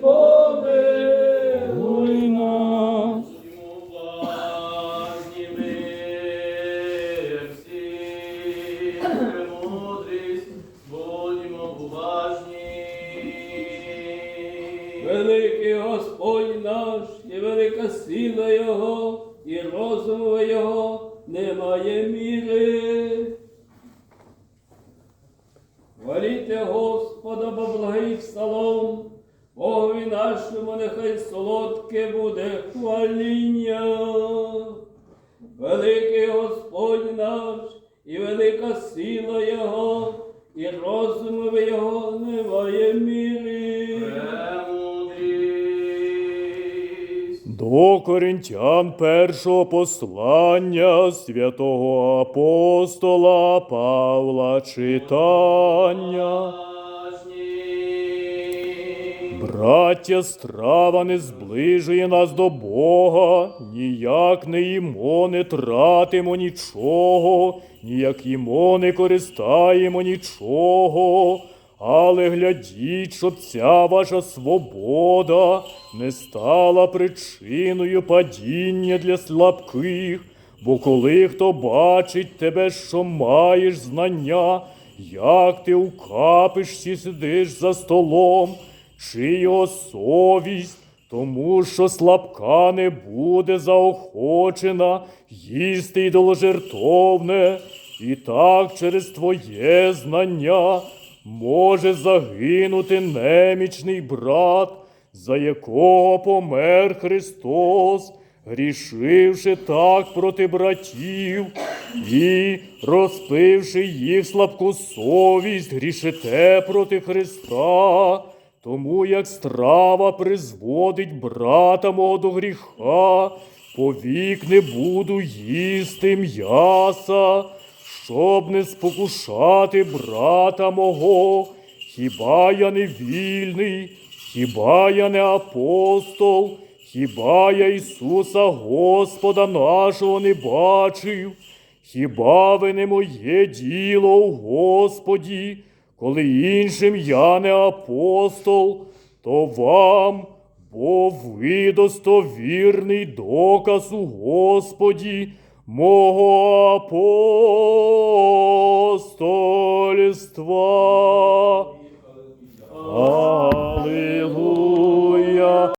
помилуй нас. Уважні ми всі, премудрість, будьмо. Великий Господь наш, велика сила Його, і розуму Його немає міри. Хваліте Господа, бо благий псалом, Богові нашому нехай солодке буде хваління. Великий Господь наш, і велика сила Його, і розуму Його немає міри. До коринтян першого послання святого апостола Павла читання. Браття, страва не зближує нас до Бога, ніяк не їмо, не тратимо нічого, ніяк їмо, не користаємо нічого. Але глядіть, щоб ця ваша свобода не стала причиною падіння для слабких, бо коли хто бачить тебе, що маєш знання, як ти у капишці сидиш за столом, чи його совість, тому що слабка не буде заохочена їсти ідоложертовне, і так через твоє знання може загинути немічний брат, за якого помер Христос, грішивши так проти братів і розпивши їх слабку совість, грішите проти Христа. Тому як страва призводить брата мого до гріха, повік не буду їсти м'яса, щоб не спокушати брата мого. Хіба я не вільний, хіба я не апостол, хіба я Ісуса Господа нашого не бачив? Хіба ви не моє діло у Господі, коли іншим я не апостол, то вам, бо ви достовірний доказ у Господі мого апостольства. Алілуя.